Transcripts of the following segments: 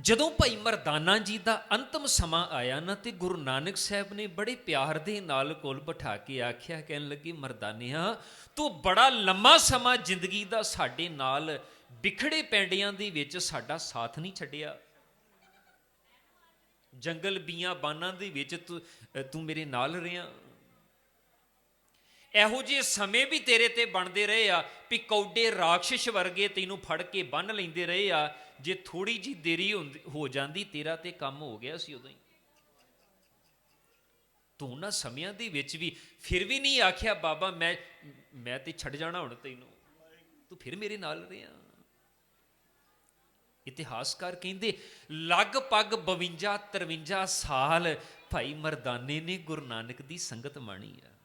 ਜਦੋਂ ਭਾਈ ਮਰਦਾਨਾ ਜੀ ਦਾ ਅੰਤਮ ਸਮਾਂ ਆਇਆ ਨਾ, ਤੇ ਗੁਰੂ ਨਾਨਕ ਸਾਹਿਬ ਨੇ ਬੜੇ ਪਿਆਰ ਦੇ ਨਾਲ ਕੋਲ ਬਿਠਾ ਕੇ ਆਖਿਆ, ਕਹਿਣ ਲੱਗੇ, ਮਰਦਾਨਿਆ, ਤੂੰ ਬੜਾ ਲੰਮਾ ਸਮਾਂ ਜ਼ਿੰਦਗੀ ਦਾ ਸਾਡੇ ਨਾਲ ਵਿਖੜੇ ਪੈਂਡਿਆਂ ਦੇ ਵਿੱਚ ਸਾਡਾ ਸਾਥ ਨਹੀਂ ਛੱਡਿਆ। ਜੰਗਲ ਬੀਆਂ ਬਾਨਾਂ ਦੇ ਵਿੱਚ ਤੂੰ ਤੂੰ ਮੇਰੇ ਨਾਲ ਰਿਹਾ। ਇਹੋ ਜਿਹੇ ਸਮੇਂ ਵੀ ਤੇਰੇ ਤੇ ਬਣਦੇ ਰਹੇ ਆ ਵੀ ਕੌਡੇ ਰਾਖਸ਼ ਵਰਗੇ ਤੈਨੂੰ ਫੜ ਕੇ ਬੰਨ ਲੈਂਦੇ ਰਹੇ ਆ, ਜੇ ਥੋੜੀ ਜੀ ਦੇਰੀ ਹੁੰਦੀ- ਹੋ ਜਾਂਦੀ, ਤੇਰਾ ਤੇ ਕੰਮ ਹੋ ਗਿਆ ਸੀ ਉਦੋਂ ਹੀ। ਤੂੰ ਨਾ ਸਮਿਆਂ ਦੇ ਵਿੱਚ ਵੀ ਫਿਰ ਵੀ ਨਹੀਂ ਆਖਿਆ, ਬਾਬਾ, ਮੈਂ ਮੈਂ ਤੇ ਛੱਡ ਜਾਣਾ ਹੁਣ ਤੈਨੂੰ। ਤੂੰ ਫਿਰ ਮੇਰੇ ਨਾਲ ਰਿਹਾ। ਇਤਿਹਾਸਕਾਰ ਕਹਿੰਦੇ, ਲਗਭਗ 52 53 ਸਾਲ ਭਾਈ ਮਰਦਾਨੇ ਨੇ ਗੁਰੂ ਨਾਨਕ ਦੀ ਸੰਗਤ ਮਾਣੀ ਆ।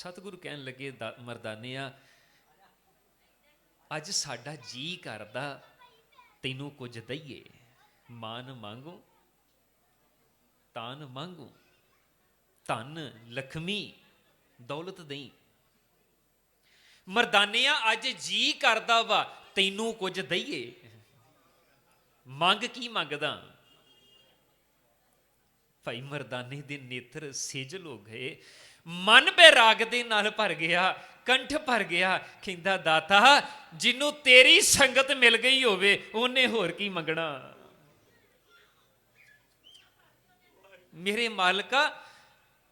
ਸਤਿਗੁਰੂ ਕਹਿਣ ਲੱਗੇ ਦਾ- ਮਰਦਾਨਿਆ ਅੱਜ ਸਾਡਾ ਜੀ ਕਰਦਾ, ਤੈਨੂੰ ਕੁਝ ਦਈਏ, ਮਾਨ ਮੰਗੋ, ਤਾਨ ਮੰਗੋ, ਧਨ, ਲਖਮੀ, ਦੌਲਤ ਦੇਈ। ਮਰਦਾਨਿਆ ਅੱਜ ਜੀ ਕਰਦਾ ਵਾ, ਤੈਨੂੰ ਕੁਝ ਦਈਏ। ਮੰਗ ਕੀ ਮੰਗਦਾ? ਭਾਈ ਮਰਦਾਨੇ ਦੇ ਨੇਤਰ ਸੇਜਲ ਹੋ ਗਏ ਮਨ ਬੈਰਾਗ ਦੇ ਨਾਲ ਭਰ ਗਿਆ, ਕੰਠ ਭਰ ਗਿਆ, ਕਹਿੰਦਾ, ਦਾਤਾ ਜਿਹਨੂੰ ਤੇਰੀ ਸੰਗਤ ਮਿਲ ਗਈ ਹੋਵੇ, ਉਹਨੇ ਹੋਰ ਕੀ ਮੰਗਣਾ? ਮੇਰੇ ਮਾਲਕਾ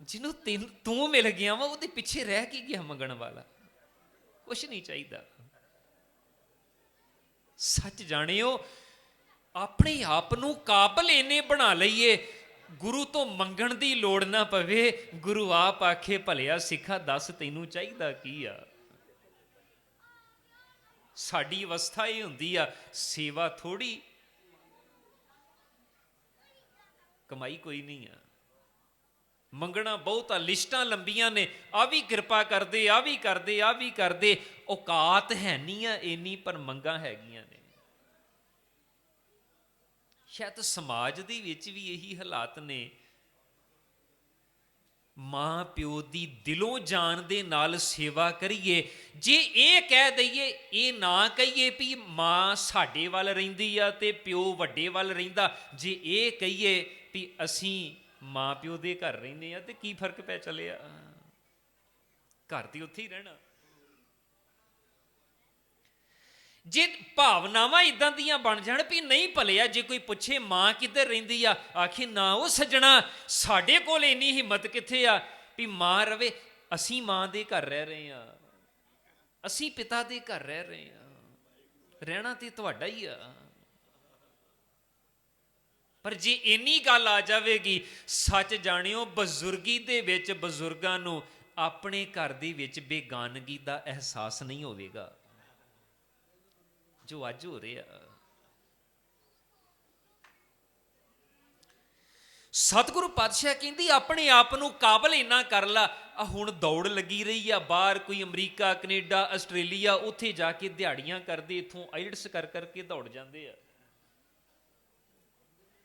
ਜਿਹਨੂੰ ਤੈਨੂੰ, ਤੂੰ ਮਿਲ ਗਿਆ ਵਾ, ਉਹਦੇ ਪਿੱਛੇ ਰਹਿ ਕੀ ਗਿਆ ਮੰਗਣ ਵਾਲਾ? ਕੁਛ ਨਹੀਂ ਚਾਹੀਦਾ। ਸੱਚ ਜਾਣਿਓ, ਆਪਣੇ ਆਪ ਨੂੰ ਕਾਬਲ ਇਹਨੇ ਬਣਾ ਲਈਏ ਗੁਰੂ ਤੋਂ ਮੰਗਣ ਦੀ ਲੋੜ ਨਾ ਪਵੇ, ਗੁਰੂ ਆਪ ਆਖੇ, ਭਲਿਆ ਸਿੱਖਾ, ਦੱਸ ਤੈਨੂੰ ਚਾਹੀਦਾ ਕੀ ਆ? ਸਾਡੀ ਅਵਸਥਾ ਇਹ ਹੁੰਦੀ ਆ, ਸੇਵਾ ਥੋੜੀ ਕਮਾਈ ਕੋਈ ਨਹੀਂ ਆ। ਮੰਗਣਾ ਬਹੁਤਾ ਲਿਸਟਾਂ ਲੰਬੀਆਂ ਨੇ, ਆ ਵੀ ਕਿਰਪਾ ਕਰਦੇ, ਆ ਵੀ ਕਰਦੇ, ਆ ਵੀ ਕਰਦੇ। ਔਕਾਤ ਹੈ ਨਹੀਂ ਆ ਇੰਨੀ, ਪਰ ਮੰਗਾਂ ਹੈਗੀਆਂ ਨੇ। ਸ਼ਾਇਦ ਸਮਾਜ ਦੇ ਵਿੱਚ ਵੀ ਇਹੀ ਹਾਲਾਤ ਨੇ। ਮਾਂ ਪਿਓ ਦੀ ਦਿਲੋਂ ਜਾਣ ਦੇ ਨਾਲ ਸੇਵਾ ਕਰੀਏ। ਜੇ ਇਹ ਕਹਿ ਦਈਏ, ਇਹ ਨਾ ਕਹੀਏ ਵੀ ਮਾਂ ਸਾਡੇ ਵੱਲ ਰਹਿੰਦੀ ਆ ਤੇ ਪਿਓ ਵੱਡੇ ਵੱਲ ਰਹਿੰਦਾ। ਜੇ ਇਹ ਕਹੀਏ ਵੀ ਅਸੀਂ ਮਾਂ ਪਿਓ ਦੇ ਘਰ ਰਹਿੰਦੇ ਆ ਤੇ ਕੀ ਫ਼ਰਕ ਪੈ ਚੱਲਿਆ? ਘਰ ਤੇ ਉੱਥੇ ਹੀ ਰਹਿਣਾ। ਜੇ ਭਾਵਨਾਵਾਂ ਇਦਾਂ ਦੀਆਂ ਬਣ ਜਾਣ ਵੀ ਨਹੀਂ ਭਲਿਆ, ਜੇ ਕੋਈ ਪੁੱਛੇ ਮਾਂ ਕਿੱਧਰ ਰਹਿੰਦੀ ਆ, ਆਖੇ ਨਾ ਉਹ ਸੱਜਣਾ, ਸਾਡੇ ਕੋਲ ਇੰਨੀ ਹਿੰਮਤ ਕਿੱਥੇ ਆ ਵੀ ਮਾਂ ਰਵੇ, ਅਸੀਂ ਮਾਂ ਦੇ ਘਰ ਰਹਿ ਰਹੇ ਆ। ਅਸੀਂ ਪਿਤਾ ਦੇ ਘਰ ਰਹਿ ਰਹੇ ਆ। ਰਹਿਣਾ ਤੇ ਤੁਹਾਡਾ ਹੀ ਆ। ਪਰ ਜੇ ਇੰਨੀ ਗੱਲ ਆ ਜਾਵੇਗੀ, ਸੱਚ ਜਾਣਿਓ, ਬਜ਼ੁਰਗੀ ਦੇ ਵਿੱਚ ਬਜ਼ੁਰਗਾਂ ਨੂੰ ਆਪਣੇ ਘਰ ਦੇ ਵਿੱਚ ਬੇਗਾਨਗੀ ਦਾ ਅਹਿਸਾਸ ਨਹੀਂ ਹੋਵੇਗਾ। ਜੋ ਅੱਜ ਹੋ ਰਿਹਾ। ਸਤਿਗੁਰੂ ਪਾਤਸ਼ਾਹ ਕਹਿੰਦੀ, ਆਪਣੇ ਆਪ ਨੂੰ ਕਾਬਲ ਇੰਨਾ ਕਰ ਲਾ। ਆ ਹੁਣ ਦੌੜ ਲੱਗੀ ਰਹੀ ਆ, ਬਾਹਰ ਕੋਈ ਅਮਰੀਕਾ, ਕੈਨੇਡਾ, ਆਸਟ੍ਰੇਲੀਆ, ਉੱਥੇ ਜਾ ਕੇ ਦਿਹਾੜੀਆਂ ਕਰਦੇ, ਇਥੋਂ ਆਈਲਟਸ ਕਰ ਕਰਕੇ ਦੌੜ ਜਾਂਦੇ ਆ।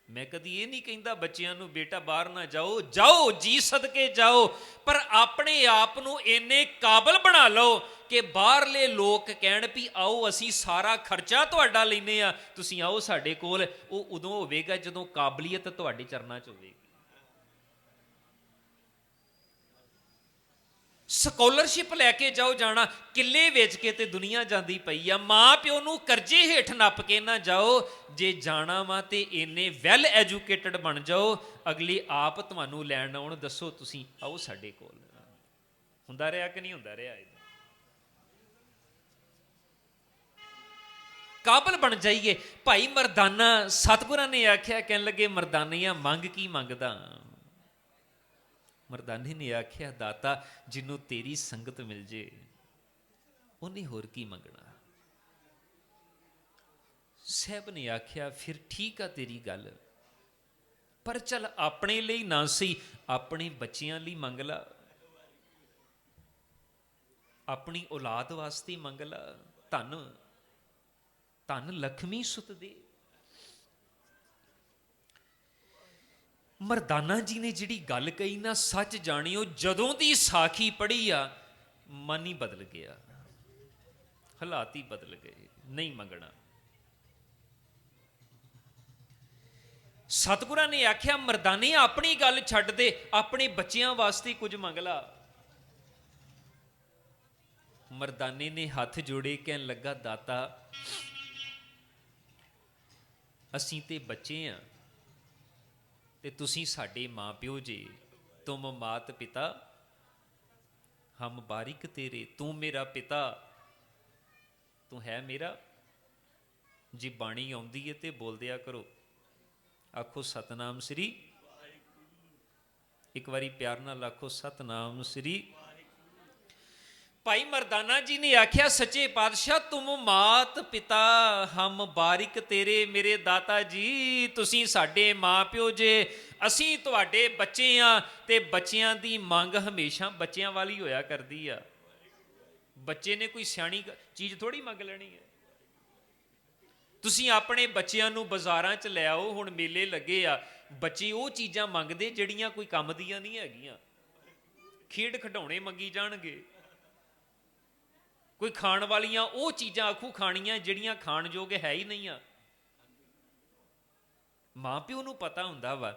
ਮੈਂ ਕਦੀ ਇਹ ਨਹੀਂ ਕਹਿੰਦਾ ਬੱਚਿਆਂ ਨੂੰ, ਬੇਟਾ ਬਾਹਰ ਨਾ ਜਾਓ ਜਾਓ, ਜੀ ਸਦਕੇ ਜਾਓ, ਪਰ ਆਪਣੇ ਆਪ ਨੂੰ ਇੰਨੇ ਕਾਬਲ ਬਣਾ ਲਓ ਕਿ ਬਾਹਰਲੇ ਲੋਕ ਕਹਿਣ ਵੀ ਆਓ, ਅਸੀਂ ਸਾਰਾ ਖਰਚਾ ਤੁਹਾਡਾ ਲੈਨੇ ਆ, ਤੁਸੀਂ ਆਓ ਸਾਡੇ ਕੋਲ, ਉਹ ਉਦੋਂ ਹੋਵੇਗਾ ਜਦੋਂ ਕਾਬਲੀਅਤ ਤੁਹਾਡੇ ਚਰਨਾਂ 'ਚ ਹੋਵੇਗੀ। ਸਕਾਲਰਸ਼ਿਪ ਲੈ ਕੇ ਜਾਓ ਜਾਣਾ, ਕਿੱਲੇ ਵੇਚ ਕੇ ਤੇ ਦੁਨੀਆ ਜਾਂਦੀ ਪਈ ਆ। ਮਾਂ ਪਿਓ ਨੂੰ ਕਰਜ਼ੇ ਹੇਠ ਨੱਪ ਕੇ ਨਾ ਜਾਓ, ਜੇ ਜਾਣਾ ਵਾ ਤੇ ਇੰਨੇ ਵੈਲ ਐਜੂਕੇਟਡ ਬਣ ਜਾਓ, ਅਗਲੀ ਆਪ ਤੁਹਾਨੂੰ ਲੈਣ ਆਉਣ, ਦੱਸੋ ਤੁਸੀਂ, ਆਓ ਸਾਡੇ ਕੋਲ। ਹੁੰਦਾ ਰਿਹਾ ਕਿ ਨਹੀਂ ਹੁੰਦਾ ਰਿਹਾ ਇਹ? ਕਾਬਲ ਬਣ ਜਾਈਏ। ਭਾਈ ਮਰਦਾਨਾ, ਸਤਿਗੁਰਾਂ ਨੇ ਆਖਿਆ, ਕਹਿਣ ਲੱਗੇ, ਮਰਦਾਨੀਆਂ, ਮੰਗ ਕੀ ਮੰਗਦਾ? ਮਰਦਾਨੇ ਨੇ ਆਖਿਆ, ਦਾਤਾ ਜਿਹਨੂੰ ਤੇਰੀ ਸੰਗਤ ਮਿਲ ਜੇ, ਉਹਨੇ ਹੋਰ ਕੀ ਮੰਗਣਾ? ਸਹਿਬ ਨੇ ਆਖਿਆ, ਫਿਰ ਠੀਕ ਆ ਤੇਰੀ ਗੱਲ, ਪਰ ਚਲ ਆਪਣੇ ਲਈ ਨਾ ਸਹੀ, ਆਪਣੇ ਬੱਚਿਆਂ ਲਈ ਮੰਗ ਲਾ, ਆਪਣੀ ਔਲਾਦ ਵਾਸਤੇ ਮੰਗ ਲਾ, ਧਨ ਧਨ ਲਖਮੀ ਸੁਤ ਦੇ। ਮਰਦਾਨਾ ਜੀ ਨੇ ਜਿਹੜੀ ਗੱਲ ਕਹੀ ਨਾ, ਸੱਚ ਜਾਣੀ ਉਹ ਜਦੋਂ ਦੀ ਸਾਖੀ ਪੜੀ ਆ, ਮਨ ਹੀ ਬਦਲ ਗਿਆ। ਹਾਲਾਤ ਹੀ ਬਦਲ ਗਏ, ਨਹੀਂ ਮੰਗਣਾ। ਸਤਿਗੁਰਾਂ ਨੇ ਆਖਿਆ, ਮਰਦਾਨੇ ਆਪਣੀ ਗੱਲ ਛੱਡ ਦੇ, ਆਪਣੇ ਬੱਚਿਆਂ ਵਾਸਤੇ ਕੁਝ ਮੰਗ ਲਾ। ਮਰਦਾਨੇ ਨੇ ਹੱਥ ਜੋੜੇ, ਕਹਿਣ ਲੱਗਾ, ਦਾਤਾ, ਅਸੀਂ ਤੇ ਬੱਚੇ ਆਂ। ਤੇ ਤੁਸੀਂ ਸਾਡੇ ਮਾਪਿਓ ਜੀ, ਤੁਮ ਮਾਤ ਪਿਤਾ ਹਮ ਬਾਰਿਕ ਤੇਰੇ, ਤੂੰ ਮੇਰਾ ਪਿਤਾ, ਤੂੰ ਹੈ ਮੇਰਾ। ਜੀ ਬਾਣੀ ਆਉਂਦੀ ਏ ਤੇ ਬੋਲਦਿਆ ਕਰੋ। ਆਖੋ, ਸਤਨਾਮ ਸ੍ਰੀ। ਇੱਕ ਵਾਰੀ ਪਿਆਰ ਨਾਲ ਆਖੋ, ਸਤਨਾਮ ਸ੍ਰੀ। ਭਾਈ ਮਰਦਾਨਾ ਜੀ ਨੇ ਆਖਿਆ, ਸੱਚੇ ਪਾਤਸ਼ਾਹ, ਤੁਮ ਮਾਤ ਪਿਤਾ ਹਮ ਬਾਰਿਕ ਤੇਰੇ ਮੇਰੇ ਦਾਤਾ ਜੀ। ਤੁਸੀਂ ਸਾਡੇ ਮਾਪਿਓ ਜੇ, ਅਸੀਂ ਤੁਹਾਡੇ ਬੱਚੇ ਆ ਤੇ ਬੱਚਿਆਂ ਦੀ ਮੰਗ ਹਮੇਸ਼ਾ ਬੱਚਿਆਂ ਵਾਲੀ ਹੋਇਆ ਕਰਦੀ ਆ। ਬੱਚੇ ਨੇ ਕੋਈ ਸਿਆਣੀ ਗ- ਚੀਜ਼ ਥੋੜੀ ਮੰਗ ਲੈਣੀ ਹੈ ਤੁਸੀਂ ਆਪਣੇ ਬੱਚਿਆਂ ਨੂੰ ਬਾਜ਼ਾਰਾਂ 'ਚ ਲੈ ਆਓ, ਹੁਣ ਮੇਲੇ ਲੱਗੇ ਆ। ਬੱਚੇ ਉਹ ਚੀਜ਼ਾਂ ਮੰਗਦੇ ਜਿਹੜੀਆਂ ਕੋਈ ਕੰਮ ਦੀਆਂ ਨਹੀਂ ਹੈਗੀਆਂ। ਖੇਡ ਖਡਾਉਣੇ ਮੰਗੀ ਜਾਣਗੇ। ਕੋਈ ਖਾਣ ਵਾਲੀਆਂ ਉਹ ਚੀਜ਼ਾਂ ਆਖੂ ਖਾਣੀਆਂ ਜਿਹੜੀਆਂ ਖਾਣ ਯੋਗ ਹੈ ਹੀ ਨਹੀਂ ਆ। ਮਾਂ ਪਿਓ ਨੂੰ ਪਤਾ ਹੁੰਦਾ ਵਾ,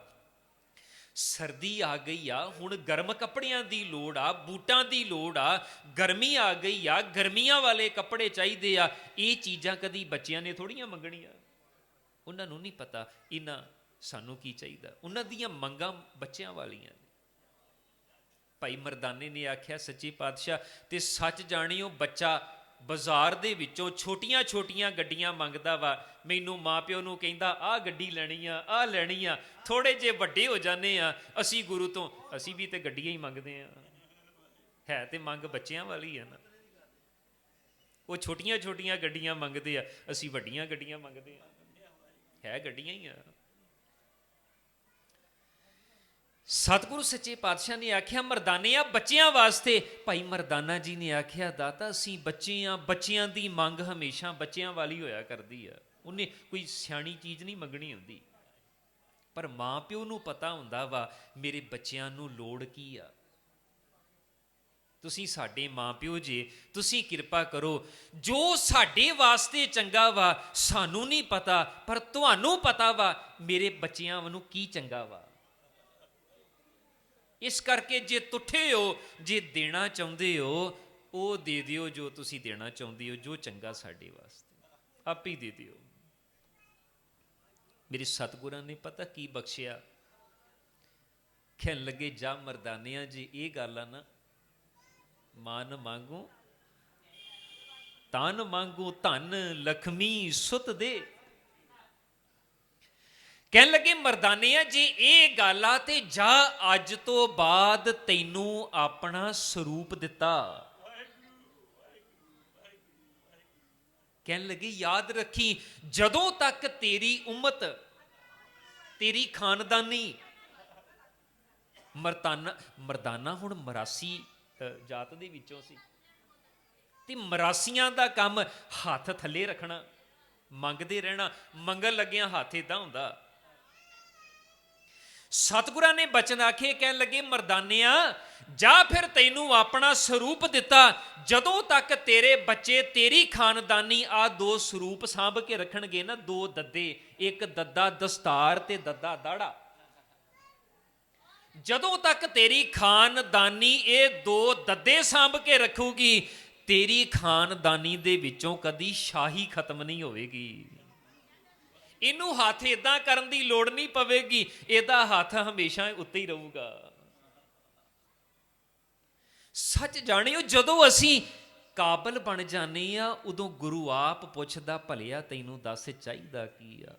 ਸਰਦੀ ਆ ਗਈ ਆ, ਹੁਣ ਗਰਮ ਕੱਪੜਿਆਂ ਦੀ ਲੋੜ ਆ, ਬੂਟਾਂ ਦੀ ਲੋੜ ਆ, ਗਰਮੀ ਆ ਗਈ ਆ, ਗਰਮੀਆਂ ਵਾਲੇ ਕੱਪੜੇ ਚਾਹੀਦੇ ਆ। ਇਹ ਚੀਜ਼ਾਂ ਕਦੀ ਬੱਚਿਆਂ ਨੇ ਥੋੜੀਆਂ ਮੰਗਣੀਆਂ। ਉਹਨਾਂ ਨੂੰ ਨਹੀਂ ਪਤਾ, ਇਹਨਾਂ ਸਾਨੂੰ ਕੀ ਚਾਹੀਦਾ। ਉਹਨਾਂ ਦੀਆਂ ਮੰਗਾਂ ਬੱਚਿਆਂ ਵਾਲੀਆਂ ਭਾਈ ਮਰਦਾਨੇ ਨੇ ਆਖਿਆ, ਸੱਚੀ ਪਾਤਸ਼ਾਹ, ਤੇ ਸੱਚ ਜਾਣਿਓ, ਬੱਚਾ ਬਾਜ਼ਾਰ ਦੇ ਵਿੱਚੋਂ ਛੋਟੀਆਂ-ਛੋਟੀਆਂ ਗੱਡੀਆਂ ਮੰਗਦਾ ਵਾ। ਮੈਨੂੰ ਮਾਪਿਓ ਨੂੰ ਕਹਿੰਦਾ, ਆਹ ਗੱਡੀ ਲੈਣੀ ਆ, ਆਹ ਲੈਣੀ ਆ। ਥੋੜੇ ਜੇ ਵੱਡੇ ਹੋ ਜਾਂਦੇ ਆ, ਅਸੀਂ ਗੁਰੂ ਤੋਂ, ਅਸੀਂ ਵੀ ਤੇ ਗੱਡੀਆਂ ਹੀ ਮੰਗਦੇ ਆ। ਹੈ ਤੇ ਮੰਗ ਬੱਚਿਆਂ ਵਾਲੀ ਆ ਨਾ। ਉਹ ਛੋਟੀਆਂ-ਛੋਟੀਆਂ ਗੱਡੀਆਂ ਮੰਗਦੇ ਆ, ਅਸੀਂ ਵੱਡੀਆਂ ਗੱਡੀਆਂ ਮੰਗਦੇ ਆ। ਹੈ ਗੱਡੀਆਂ ਹੀ ਆ। ਸਤਿਗੁਰੂ ਸੱਚੇ ਪਾਤਸ਼ਾਹ ਨੇ ਆਖਿਆ, ਮਰਦਾਨੇ ਆ, ਬੱਚਿਆਂ ਵਾਸਤੇ। ਭਾਈ ਮਰਦਾਨਾ ਜੀ ਨੇ ਆਖਿਆ, ਦਾਤਾ, ਅਸੀਂ ਬੱਚੇ ਆ, ਬੱਚਿਆਂ ਦੀ ਮੰਗ ਹਮੇਸ਼ਾ ਬੱਚਿਆਂ ਵਾਲੀ ਹੋਇਆ ਕਰਦੀ ਆ। ਉਹਨੇ ਕੋਈ ਸਿਆਣੀ ਚੀਜ਼ ਨਹੀਂ ਮੰਗਣੀ ਹੁੰਦੀ। ਪਰ ਮਾਂ ਪਿਓ ਨੂੰ ਪਤਾ ਹੁੰਦਾ ਵਾ, ਮੇਰੇ ਬੱਚਿਆਂ ਨੂੰ ਲੋੜ ਕੀ ਆ? ਤੁਸੀਂ ਸਾਡੇ ਮਾਪਿਓ ਜੇ, ਤੁਸੀਂ ਕਿਰਪਾ ਕਰੋ। ਜੋ ਸਾਡੇ ਵਾਸਤੇ ਚੰਗਾ ਵਾ, ਸਾਨੂੰ ਨਹੀਂ ਪਤਾ, ਪਰ ਤੁਹਾਨੂੰ ਪਤਾ ਵਾ, ਮੇਰੇ ਬੱਚਿਆਂ ਨੂੰ ਕੀ ਚੰਗਾ ਵਾ। ਇਸ ਕਰਕੇ ਜੇ ਤੁੱਠੇ ਹੋ, ਜੇ ਦੇਣਾ ਚਾਹੁੰਦੇ ਹੋ, ਉਹ ਦੇ ਦਿਓ ਜੋ ਤੁਸੀਂ ਦੇਣਾ ਚਾਹੁੰਦੇ ਹੋ, ਜੋ ਚੰਗਾ ਸਾਡੇ ਵਾਸਤੇ। ਆਪ ਹੀ ਦੇ ਦਿਓ। ਮੇਰੇ ਸਤਿਗੁਰਾਂ ਨੇ ਪਤਾ ਕੀ ਬਖਸ਼ਿਆ? ਕਹਿਣ ਲੱਗੇ, ਜਾ ਮਰਦਾਨਿਆਂ, ਜੀ ਇਹ ਗੱਲ ਆ ਨਾ, ਮਾਨ ਮੰਗੂ ਤਨ ਮੰਗੂ, ਧਨ ਲਖਮੀ ਸੁਤ ਦੇ ਕਹਿਣ ਲੱਗੇ, ਮਰਦਾਨੇ ਆ, ਜੇ ਇਹ ਗੱਲ ਆ ਤੇ ਜਾ ਅੱਜ ਤੋਂ ਬਾਅਦ ਤੈਨੂੰ ਆਪਣਾ ਸਰੂਪ ਦਿੱਤਾ। ਕਹਿਣ ਲੱਗੇ, ਯਾਦ ਰੱਖੀ, ਜਦੋਂ ਤੱਕ ਤੇਰੀ ਉਮਤ, ਤੇਰੀ ਖਾਨਦਾਨੀ, ਮਰਦਾਨਾ ਮਰਦਾਨਾ ਹੁਣ ਮਰਾਸੀ ਜਾਤ ਦੇ ਵਿੱਚੋਂ ਸੀ। ਤੇ ਮਰਾਸੀਆਂ ਦਾ ਕੰਮ ਹੱਥ ਥੱਲੇ ਰੱਖਣਾ, ਮੰਗਦੇ ਰਹਿਣਾ, ਮੰਗਣ ਲੱਗਿਆਂ ਹੱਥ ਇਦਾਂ ਹੁੰਦਾ। ਸਤਿਗੁਰਾਂ ਨੇ ਬਚਨ ਆਖੇ, ਕਹਿਣ ਲੱਗੇ, ਮਰਦਾਨਿਆ, ਜਾਂ ਫਿਰ ਤੈਨੂੰ ਆਪਣਾ ਸਰੂਪ ਦਿੱਤਾ, ਜਦੋਂ ਤੱਕ ਤੇਰੇ ਬੱਚੇ ਤੇਰੀ ਖਾਨਦਾਨੀ ਆ ਦੋ ਸਰੂਪ ਸਾਂਭ ਕੇ ਰੱਖਣਗੇ ਨਾ, ਦੋ ਦੱਦੇ, ਇੱਕ ਦੱਦਾ ਦਸਤਾਰ ਤੇ ਦੱਦਾ ਦਾੜਾ। ਜਦੋਂ ਤੱਕ ਤੇਰੀ ਖਾਨਦਾਨੀ ਇਹ ਦੋ ਦੱਦੇ ਸਾਂਭ ਕੇ ਰੱਖੂਗੀ, ਤੇਰੀ ਖਾਨਦਾਨੀ ਦੇ ਵਿੱਚੋਂ ਕਦੀ ਸ਼ਾਹੀ ਖਤਮ ਨਹੀਂ ਹੋਵੇਗੀ। ਇਹਨੂੰ ਹੱਥ ਇਦਾਂ ਕਰਨ ਦੀ ਲੋੜ ਨਹੀਂ ਪਵੇਗੀ, ਇਹਦਾ ਹੱਥ ਹਮੇਸ਼ਾ ਉੱਤੇ ਹੀ ਰਹੂਗਾ। ਸੱਚ ਜਾਣਿਓ, ਜਦੋਂ ਅਸੀਂ ਕਾਬਲ ਬਣ ਜਾਂਦੇ ਆ ਉਦੋਂ ਗੁਰੂ ਆਪ ਪੁੱਛਦਾ, ਭਲਿਆ ਤੈਨੂੰ ਦੱਸ ਚਾਹੀਦਾ ਕੀ ਆ?